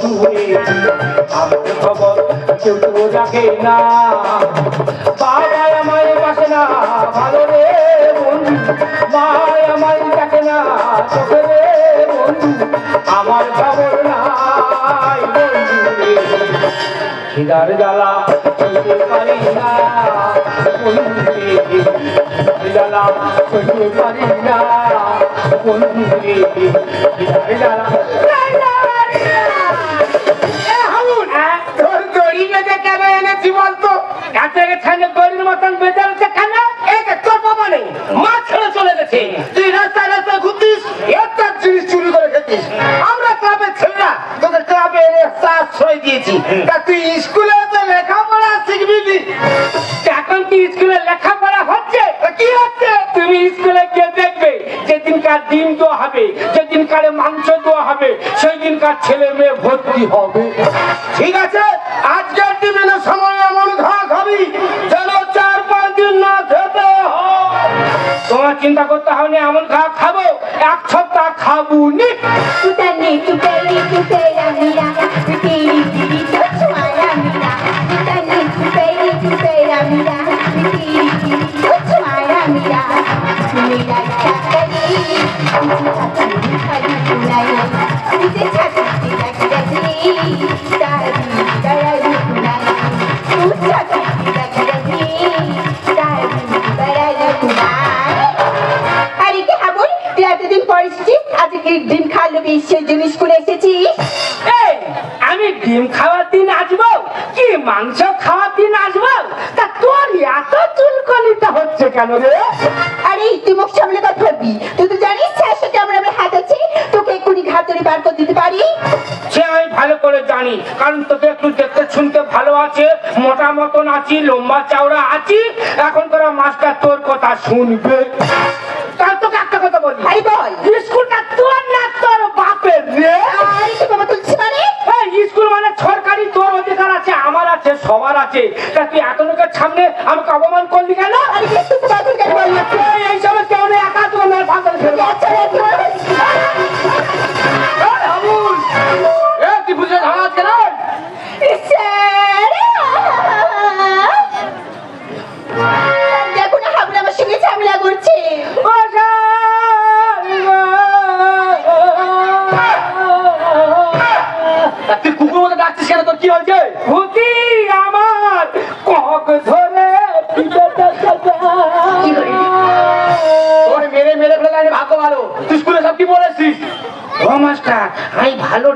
বন্ধু রে আমার খবর কেউ তো রাখে না। বাবা আমায় বাসে না, ভালো রে বন্ধু মা আমায় দেখে না চোখে রে বন্ধু আমার খবর নাই বন্ধু খিদার জ্বালা সইতে পারি না জ্বালা সইতে পারি না খিদার জ্বালা এই তোর বাবা ছেড়ে চলে গেছে। তুই রাস্তায় রাস্তায় ঘুরতিস জিনিস চুরি করে খেতিস। আমরা ক্লাবের ছেলেরা তোকে ক্লাবে এনে দিয়েছি। তা তুই স্কুলে তো লেখাপড়া শিখবি? এখন কি স্কুলে লেখাপড়া হচ্ছে? কি হচ্ছে? তুমি স্কুলে গিয়ে দেখবে, যেদিনকার ডিম দেওয়া হবে, যেদিনকার মাংস দেওয়া হবে সেই দিনকার ছেলে মেয়ে ভর্তি হবে। ঠিক আছে? না এমন খাওয়া খাব? এক সপ্তাহ খাব নি Tutani, tutari, আজকে ডিম সেই জন্য স্কুলে এসেছিস এই, আমি ডিম খাওয়ার দিন আসব কি মাংস খাওয়ার দিন আসব? তা তোর এত চুলকনিটা হচ্ছে কেন রে? আরে তুই মুখ সামলে কথা তুই তো জানিস তোকে এক্ষুনি ধরে বার করে দিতে পারি? সে আমি ভালো করে জানি কারণ তোকে একটু দেখতে শুনতে ভালো আছে মোটা মতন আছি লম্বা চওড়া আছি এখন তোরা মাস্টার তোর কথা শুনবে। তার তোকে একটা কথা বলি। আরে বল। স্কুলটা তোর না তোর বাপের রে। আরে তুই বাবা তুলছি মানে? স্কুল মানে সরকারি তোর অধিকার আছে আমার আছে সবার আছে। তা তুই এত লোকের সামনে আমাকে অপমান করলি কেন? আরে কি তুই বাবা কেন বললি? এই, সময় কেউ একা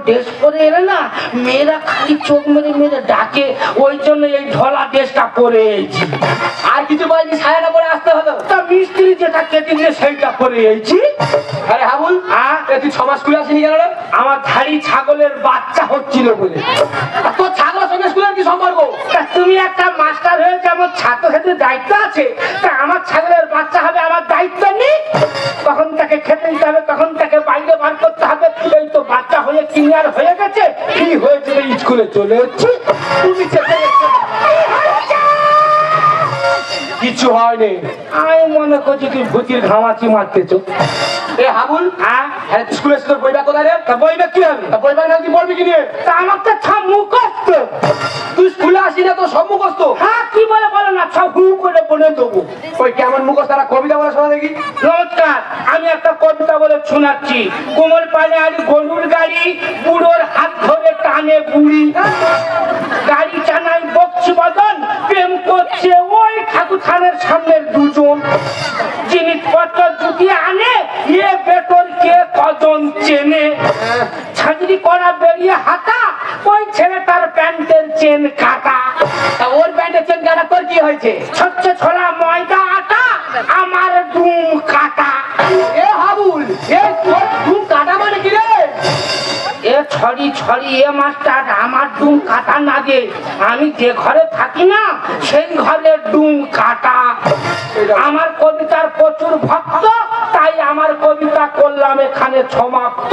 ড্রেস পরে এলে না মেয়েরা খালি চোখ মেরে মেরে ডাকে ওই জন্য এই ঢলা ড্রেসটা পরে এসেছি। আর কিছু পাইনি সায়াটা পরে আসতে হতো তা মিস্ত্রি যেটা কেটে দিয়ে সেইটা পরে এসেছি। আরে হাবুল হ্যাঁ? তুই ছ মাস স্কুলে আসিনি কেন রে? আমার ধাড়ি ছাগলের বাচ্চা হচ্ছিল বলে। তোর ছাগলের সঙ্গে স্কুলের কি সম্পর্ক? তুমি একটা মাস্টার হয়ে যেমন ছাত্রছাত্রীর দায়িত্ব আছে তা আমার ছাগলের বাচ্চা হবে আমার দায়িত্ব নেই? কখন তাকে খেতে দিতে হবে কখন তাকে বাইরে বার করতে হবে এই তো বাচ্চা হয়ে সিনিয়র হয়ে গেছে কি হয়েছে স্কুলে চলে এসছি তুমি গেছো। কিছু হয়নি। আমি মনে করছি তুই ভূতির ঘামাচি মারতেছো। এ হাবুল হ্যাঁ? হ্যাঁ স্কুলে এসে তোর বই ব্যাগ কোথায় রে? তা বইটা কি হবে তা বই ব্যাগ না তুই পড়বি কি নিয়ে? তা আমার তো সব মুখস্থ। তুই স্কুলে আসি না তোর সব মুখস্থ? হ্যাঁ কি বলে বলো না সব হু করে বলে দেবো। ওই কেমন মুখস্থ তারা কবিতা বলে শোনা দেখি। নমস্কার আমি একটা কবিতা বলে শোনাচ্ছি। কোমল পানে আর গরুর গাড়ি বুড়োর হাত ধরে টানে বুড়ি। গাড়ি চানাই বকছি বদন প্রেম করছে ওই ঠাকুর খানের সামনের দুজন। জিনিসপত্র জুটি আনে এ বেতন কে কজন চেনে? ছাঁচড়ি করা বেরিয়ে হাতা ওই ছেলেটার প্যান্টের চেন কাটা। তা ওর প্যান্টের চেন কাটা তোর কি হয়েছে? ছচ্ছে ছোলা ময়দা আটা আমার ডুম কাটা। এ হাবুল এ তোর ঘুম কাটা মানে কি রে? এ ছড়ি ছড়ি এ মাস্টার আমার ডুম কাটা না দে আমি যে ঘরে থাকি না সেই ঘরে ডুম কাটা। আমার কবিতার প্রচুর ভক্ত তাই আমার কবিতা করলাম এখানে সমাপ্ত।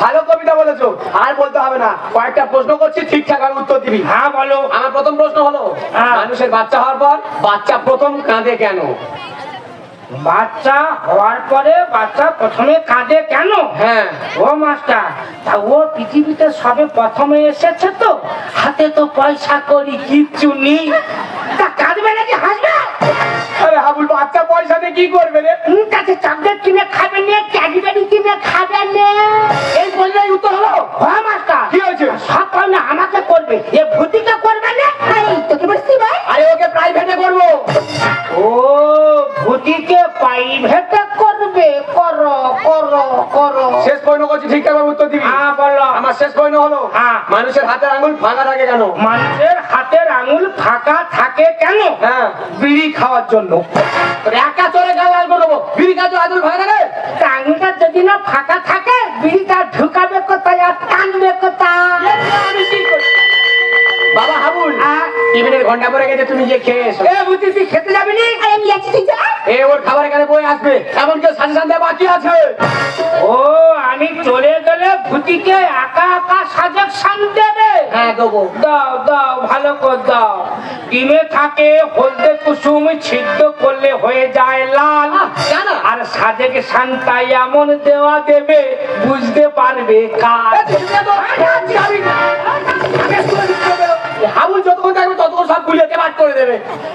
ভালো কবিতা বলেছ আর বলতে হবে না। কয়েকটা প্রশ্ন করছি ঠিকঠাক আর উত্তর দিবি। হ্যাঁ বলো। আমার প্রথম প্রশ্ন হলো হ্যাঁ। মানুষের বাচ্চা হওয়ার পর বাচ্চা প্রথম কাঁদে কেন? বাচ্চা হওয়ার পরে বাচ্চা প্রথমে কাঁদে কেন? হ্যাঁ। ও মাস্টার তা ও পৃথিবীতে সবে প্রথমে এসেছে তো? হাতে তো পয়সা করি কিচ্ছু নেই। তা কাঁদবে নাকি হাসবে? আরে হাবুল বাচ্চা পয়সা দিয়ে কি করবে রে? কাছে কিনে খাবে নে ক্যাডবেরি কিনে খাবে নে। এই বললেই উত্তর হলো। হ্যাঁ মাস্টার। কি হয়েছে? সব আমাকে করবে। এ ভূতিকে করবে করো। শেষ পয়েন্ট করছি ভাবে উত্তর দিবি? হ্যাঁ বলো। আমার শেষ পয়েন্ট হলো? হ্যাঁ। মানুষের হাতের আঙুল ফাঁকা থাকে কেন? মানুষের হাতের আঙুল ফাঁকা থাকে কেন? হ্যাঁ। বিড়ি খাওয়ার জন্য। একা চলে গাল করে দেবো বিড়ি কাজ আঙুল ফাঁকা থাকে? আঙুলটা যদি না ফাঁকা থাকে বিড়িটা ঢুকাবে কোথায় আর টানবে কোথায়? আমি কি করি? বাবা হাবুল। আহ, টিফিনের ঘণ্টা পরে গেছে তুমি গিয়ে খেয়ে এসো। এ বুদ্ধি তুই খেতে যাবি নি? আরে আমি যাচ্ছি যা এ ওর খাবার এখানে বই আসবে এমন কেউ সাজেশন দেওয়া বাকি আছে। ও আমি চলে গেলে ভূতিকে একা একা সাজেকশন দেবে। হ্যাঁ দেবো দাও দাও ভালো করে দাও। ডিমে থাকে হলদে কুসুম সিদ্ধ করলে হয়ে যায় লাল? আর সাজেকে শান্তাই এমন দেওয়া দেবে বুঝতে পারবে কার। হাবুল যতক্ষণ থাকবে ততক্ষণ সব গুলিয়ে বাদ করে দেবে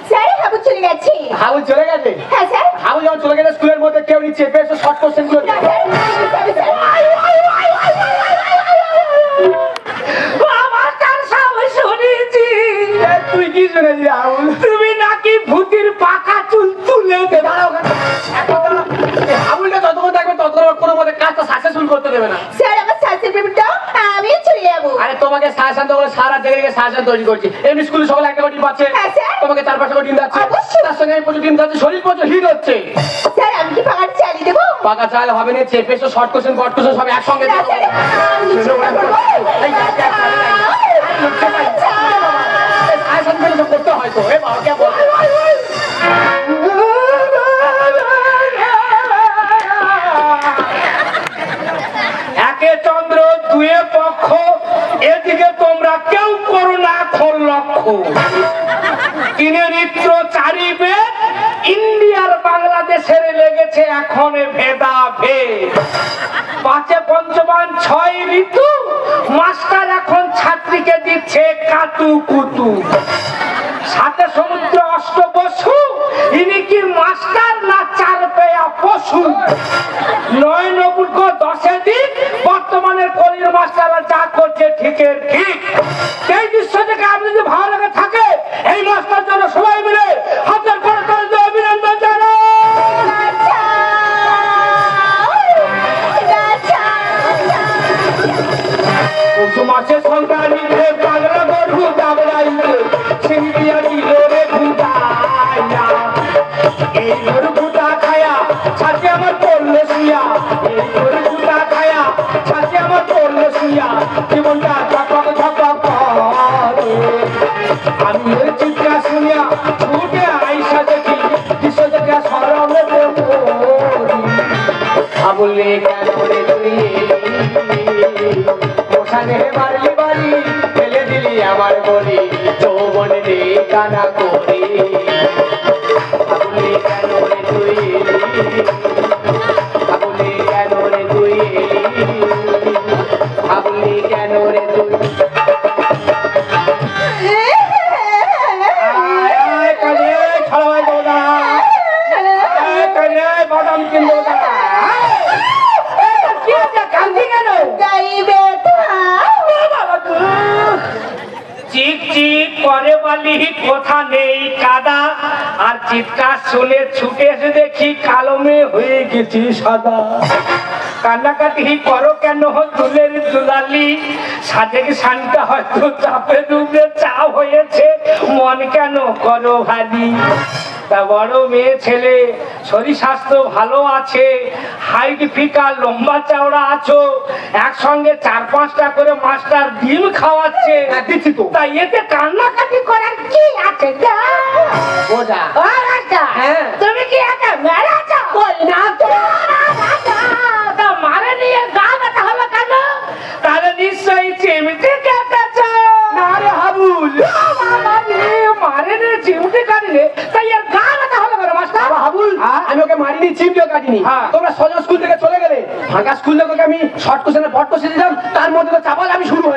স্যার হাবু চলে গেছে হাবুল চলে গেছে হ্যাঁ স্যার হাবুল যখন চলে গেছে স্কুলের মধ্যে কেউ নিচ্ছে বেশ শর্ট কোশ্চেনগুলো তুই কি শুনেছি হাবুল তুমি নাকি ভূতির পাকা চুল তুলে দাঁড়াও হাবুলটা যতক্ষণ থাকবে ততক্ষণ কোনো মতে কাজটা সাকসেসফুল করতে দেবে না স্যার আমার শাস্তির পেপারটা আমি চলে যাব আরে তোমাকে সাহায্য বলে সারা জায়গায় গিয়ে সাহায্য তৈরি করছি। এমনি স্কুলে সকলে একটা করে ডিম পাচ্ছে তোমাকে চার পাঁচটা করে ডিম যাচ্ছে। তার সঙ্গে আমি প্রচুর ডিম যাচ্ছে শরীর প্রচুর হিট হচ্ছে। স্যার আমি কি ফাঁকা চালিয়ে দেবো? পাকা চাল হবে না চেপে তো শর্ট কোশ্চেন গট কোশ্চেন সব একসঙ্গে না, দেবো। স্যার, আমি নিচে পড়ব। এই, সাহায্য পেলে তো করতে হয় তো। এ চন্দ্র দুয়ে পক্ষ এদিকে তোমরা কেউ করো না এখন নিত্র চারি বেদ ইন্ডিয়ার বাংলাদেশের লেগেছে এখন ভেদা ভেদ পাঁচে পঞ্চমান ছয় ঋতু, মাস্টার এখন ছাত্রীকে দিচ্ছে কাতু কুতু সাথে সমুদ্র অষ্ট বসু ইনি কি মাস্টার না চার পেয়া পশু? নয় নবুর্গ দশে বর্তমানের কলির করছে ঠিকের ঠিক। এই দৃশ্য থেকে আপনি যদি ভালো লাগে থাকে কানা আর চিৎকার শুনে ছুটে এসে দেখি কালো মেয়ে হয়ে গেছি সাদা। কান্নাকাটি করো কেন দুলের দুলালি? সাজে শানটা হয়তো চাপে ডুবে চা হয়েছে। মন কেন করো ভালি তা বড় মেয়ে ছেলে শরীর স্বাস্থ্য ভালো আছে হাইট ফিকার লম্বা চওড়া আছো একসঙ্গে চার পাঁচটা করে মাস্টার ডিম খাওয়াচ্ছে। হ্যাঁ, তাই এতে কান্নাকাটি করার কি আছে? গা? ও রাজা, হ্যাঁ। তুমি কি একা মেরেছ? কই না তো। তা মারে নিয়ে গা ব্যথা হলো কেন? তাহলে নিশ্চয়ই চিমটি কেটেছ। না রে হাবুল। মারে রে চিমটি কাটলে। তাই আর গা ব্যথা হলো কেন মাস্টার? হাবুল হ্যাঁ। আমি ওকে মারিনি চিমটিও কাটিনি। হ্যাঁ। তোমরা সোজা স্কুল থেকে চলে গেলে। ফাঁকা স্কুল থেকে আমি? শর্ট কোশ্চেনে পট কোশ্চেন দিলাম তার মধ্যে তো চাপাল আমি শুরু হয়ে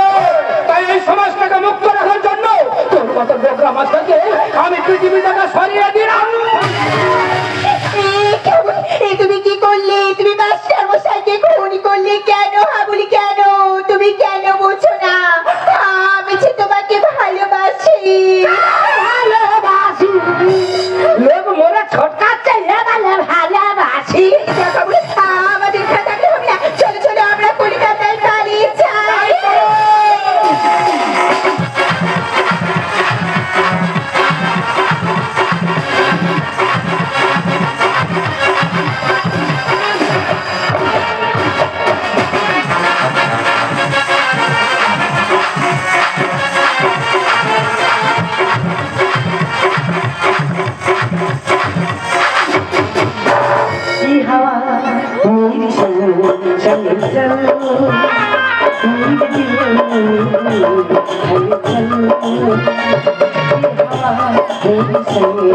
এই সমাজটাকে মুক্ত রাখার জন্য তোর মতো বোকরা মাছটাকে আমি পৃথিবী থেকে সরিয়ে দিলাম।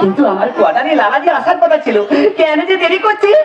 কিন্তু আমার কোয়ার্টারে লালাজি আসার কথা ছিল কেন যে দেরি করছি?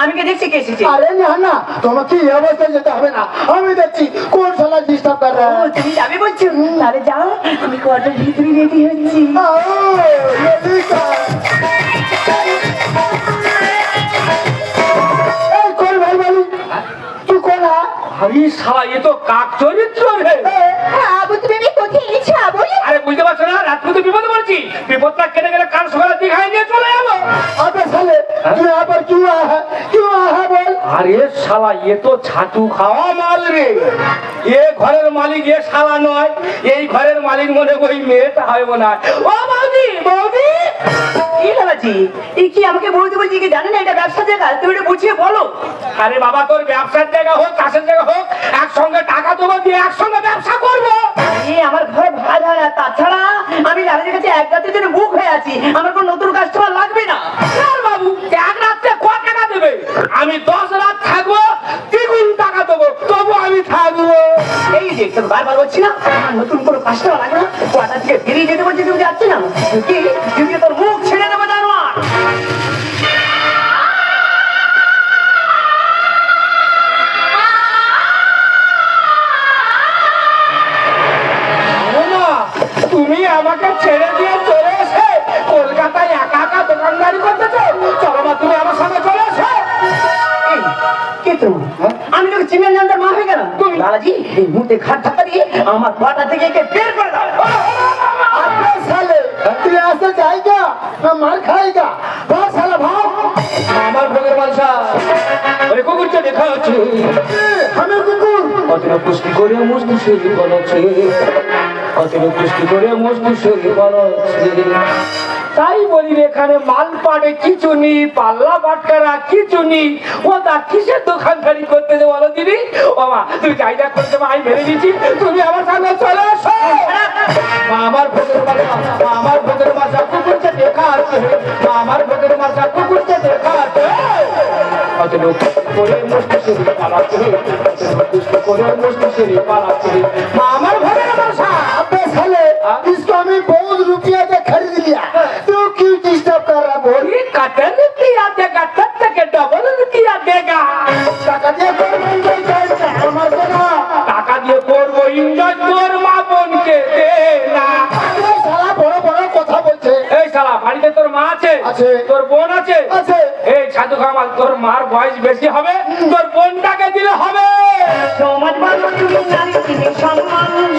আমি কে দেখছি কে এসেছে আরে না না তোমাকে হবে না আমি দেখছি কোন শালা ডিস্টার্ব কর রहा है তুমি যাবে বলছো, তাহলে যাও, আমি কোয়ার্টার ভিতরে রেডি হচ্ছি। আরে শালা এ তো কাক চরিত্র রে আবু তুমি আমি কোথায় এনেছো আবুল আরে বুঝতে পারছ না রাত্রে তো বিপদে পড়ছি বিপদটা কেটে গেলে কাল সকালে দীঘায় নিয়ে চলে যাব? আরে শালা এ তো ছাতু খাওয়া মাল রে। এ ঘরের মালিক এ শালা নয়। এই ঘরের মালিক মনে করি মেয়েটা হয় না হয়। ও বৌদি বৌদি! কি এই কি আমাকে বলতে বলছি কি জানেন না এটা ব্যবসা জায়গা? তুমি এটা বুঝিয়ে বলো। আরে বাবা তোর ব্যবসার জায়গা হোক চাষের জায়গা হোক একসঙ্গে টাকা দেবো দিয়ে একসঙ্গে ব্যবসা করব। আমার ঘরে ভাড়া না তাছাড়া আমি লালাজির কাছে এক রাতের জন্য বুক হয়ে আছি। আমার কোনো নতুন কাস্টমার লাগবে না। বাবু এক রাত্রে ক টাকা দেবে? আমি দশ রাত থাকব দ্বিগুণ টাকা দেবো তবু আমি থাকব। এই যে তোকে বারবার বলছি না আমার নতুন কোনো কাস্টমার লাগবে না। কোয়ার্টার থেকে বেরিয়ে যেতে বলছি তুমি যাচ্ছি না। কি? তুমি তোর মুখ ছেড়ে দেবো তুমি আমাকে ছেড়ে দিয়ে চলে এসে কলকাতায় একা একা দোকানদারি করতেছো? চলো মা তুমি আমার সঙ্গে চলে এসো। তুমি হ্যাঁ? আমি তোকে চিমের জানতার মা হয়ে গেলাম। তুমি লালাজি এই মুহূর্তে খাট দিয়ে আমার পাটা থেকে একে বের করে হ্যাঁ, হ্যাঁ, আমার আমি কুকুর। অতির পুষ্টি করে মুষ্টি শরীর বানাচ্ছে। অতির পুষ্টি করে মস্তি শরীর বানাচ্ছে। তাই বলি এখানে মাল পাড়ে কিছু নি পাল্লা পাটকারা কিছু নি ও তা কিসের দোকানদারি করতে যে বলো দিদি? বাবা তুই তুমি চাহিদা করতে আমি ভেবে দিচ্ছি তুমি আমার সামনে চলে আসো আমার ভোগের মাথা আমার ভোগের মাথা কুকুরকে দেখা আছে। আমার ভোগের মাথা কুকুরকে দেখা আছে। অত লোক করে মুশকিল পালাচ্ছে কত লোক দুষ্ট করে মুষ্টি শরীর পালাচ্ছে মা আমার ভোগের মাসা अबे साले इसको हमें बहुत रुपया से खरीद लिया तू क्यों डिस्टर्ब कर रहा बोल बोली कतल किया देगा तब तक डबल किया देगा টাকা দিয়ে করবেন বই চাইছে আমার জন্য টাকা দিয়ে করবো এনজয় তোর মা বোনকে দে না আরে শালা বড় বড় কথা বলছে এই শালা বাড়িতে তোর মা আছে আছে। তোর বোন আছে আছে এই সাধু কামাল তোর মার বয়স বেশি হবে তোর বোনটাকে দিলে হবে।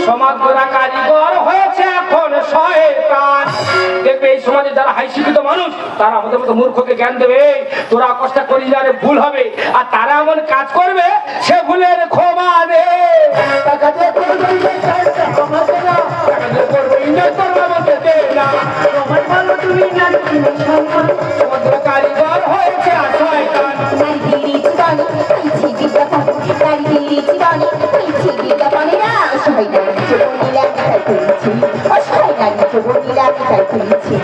সমাজ গড়া কারিগর হয়েছে এখন শয়তান। দেখবে এই সমাজে যারা হাই শিক্ষিত মানুষ তারা আমাদের মতো মূর্খকে জ্ঞান দেবে। তোরা কষ্ট করি যারে ভুল হবে। আর তারা এমন কাজ করবে সে ভুলের ক্ষমা দে। করব, না। তুমি দিয়েছি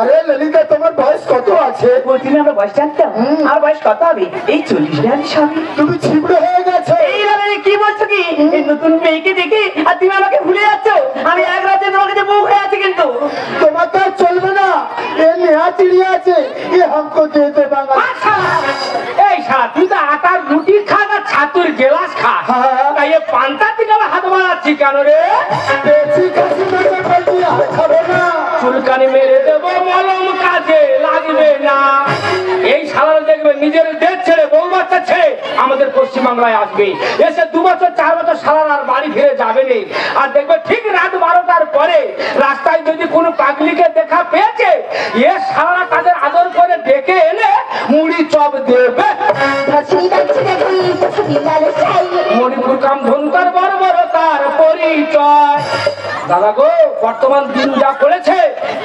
আরে ললিতা তোমার বয়স কত আছে? বলছিলে আমরা বয়স জানতাম আর বয়স কত হবে? এই চল্লিশ আমি স্বামী তুমি ছিপড়ে হয়ে গেছো। এই কি বলছো কি? নতুন মেয়েকে দেখি আর তুমি আমাকে ভুলে যাচ্ছ? আমি এক রাতে তোমাকে কাছে বউ হয়ে আছি কিন্তু। তোমার তো চলবে না। এ নেহা চিড়িয়ে আছে। এ হামকো দিয়ে দে আচ্ছা। এই সা তুই তো আটার রুটি খা না ছাতুর গেলাস খা। হ্যাঁ। এ পান্তার দিকে আমার হাত বাড়াচ্ছি কেন রে? চুলকানি মেরে দেবো মলম কাজে লাগবে না। এই শালারা দেখবে নিজের দেশ ছেড়ে বউ বাচ্চা ছেড়ে আমাদের পশ্চিমবাংলায় আসবে। এসে দু বছর চার বছর শালারা আর বাড়ি ফিরে যাবে না। আর দেখবে ঠিক রাত বারোটার পরে রাস্তায় যদি কোনো পাগলিকে দেখা পেয়েছে এ শালারা তাদের আদর করে ডেকে এনে মুড়ি চপ দেবে। দাদা গো বর্তমান দিন যা পড়েছে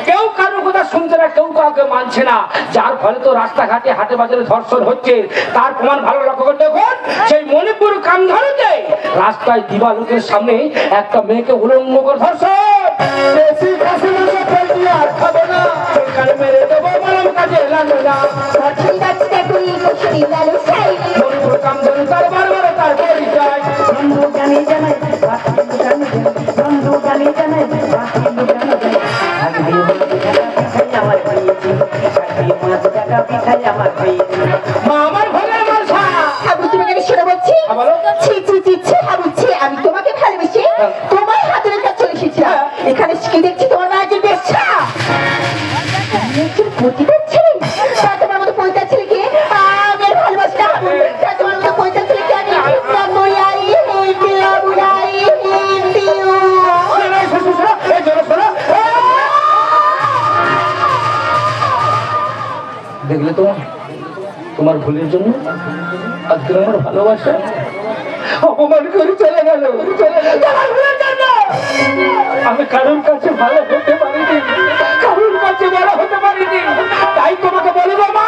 কেউ কারোর কথা শুনছে না কেউ কাউকে মানছে না। যার ফলে তো রাস্তাঘাটে হাটে বাজারে ধর্ষণ হচ্ছে। তার প্রমাণ ভালো লক্ষ্য করে দেখুন সেই মণিপুর কাম রাস্তায় দিবালোকের সামনে একটা মেয়েকে উলঙ্গ করে ধর্ষণ। বেশি কাশি মেরে আর খাব না। মেরে দেবো কাজে লাগবে না। ভালোবাসা? অপমান করে চলে গেল। আমি কারোর কাছে ভালো হতে পারিনি। কারোর কাছে হতে পারিনি। তাই তোমাকে বলব, মা!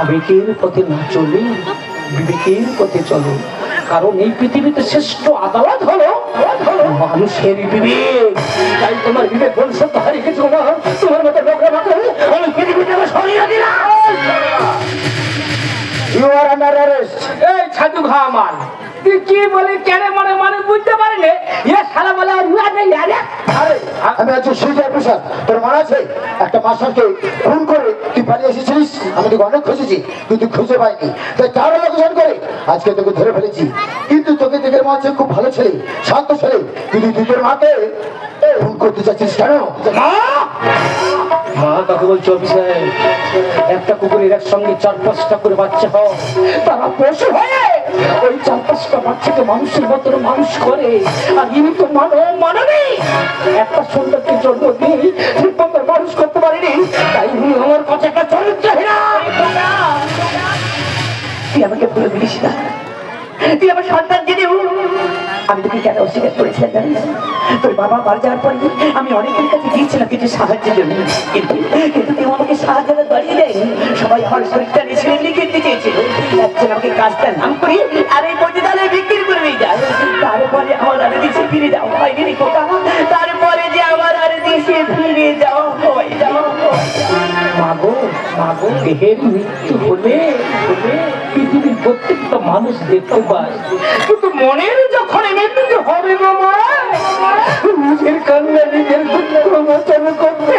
আবেগের পথে না বিবেকের পথে চলো। কারণ এই পৃথিবীতে শ্রেষ্ঠ আদালত হলো মানুষের বিবেক। তাই তোমার বিবেক না। তোমার মতো মাল তুই কি বলে কেন মনে মনে বুঝতে এ শালা বলে আর রুয়া নেই আরে আরে আমি আজকে সিজার প্রসাদ তোর মনে আছে? একটা মাস্টারকে খুন করে তুই পালিয়ে এসেছিলিস? আমি তোকে অনেক খুঁজেছি কিন্তু খুঁজে পাইনি। তাই তার লোকেশন করে আজকে তোকে ধরে ফেলেছি। কিন্তু তোকে দেখে মনে হচ্ছে খুব ভালো ছেলে শান্ত ছেলে। কিন্তু তুই তোর মাকে খুন করতে চাচ্ছিস কেন? মা! মা কাকে বলছো অফিসার একটা কুকুরের একসঙ্গে চার পাঁচটা করে বাচ্চা হয় তারা পশু হয়ে ওই চার বাচ্চাকে মানুষের মতন মানুষ করে। আর ইনি তো মানব, মানবী। একটা সুন্দরকে জন্ম দিয়ে ঠিক মানুষ করতে পারিনি। তাই ইনি আমার কাছে একটা চরিত্রহীনা। তুই আমাকে ভুলে দিস না। তুই আমার সন্তান জেনেও আমি তোকে কেন অস্বীকার করেছিলাম জানিস? তোর বাবা মারা যাওয়ার পরে আমি অনেকের কাছে গিয়েছিলাম কিছু সাহায্যের জন্য। কিন্তু কিন্তু তুই আমাকে সাহায্য বাড়িয়ে দেয় সবাই আমার শরীরটা নিচে লিখে দিতে চেয়েছিল। আমাকে কাজটা নাম করি, আর এই প্রতিদানে বিক্রি করে দিয়ে যায় তারপরে আমার আর দেশে ফিরে যাও হয়নি রে তারপরে যে আমার আর দেশে ফিরে যাও হয়ে যাও মাগো মাগো, দেহের মৃত্যু হলে প্রত্যেকটা মানুষ দেখতে পায়। মনের যখন হবে না, মা, নিজের কান্না নিজের করতে।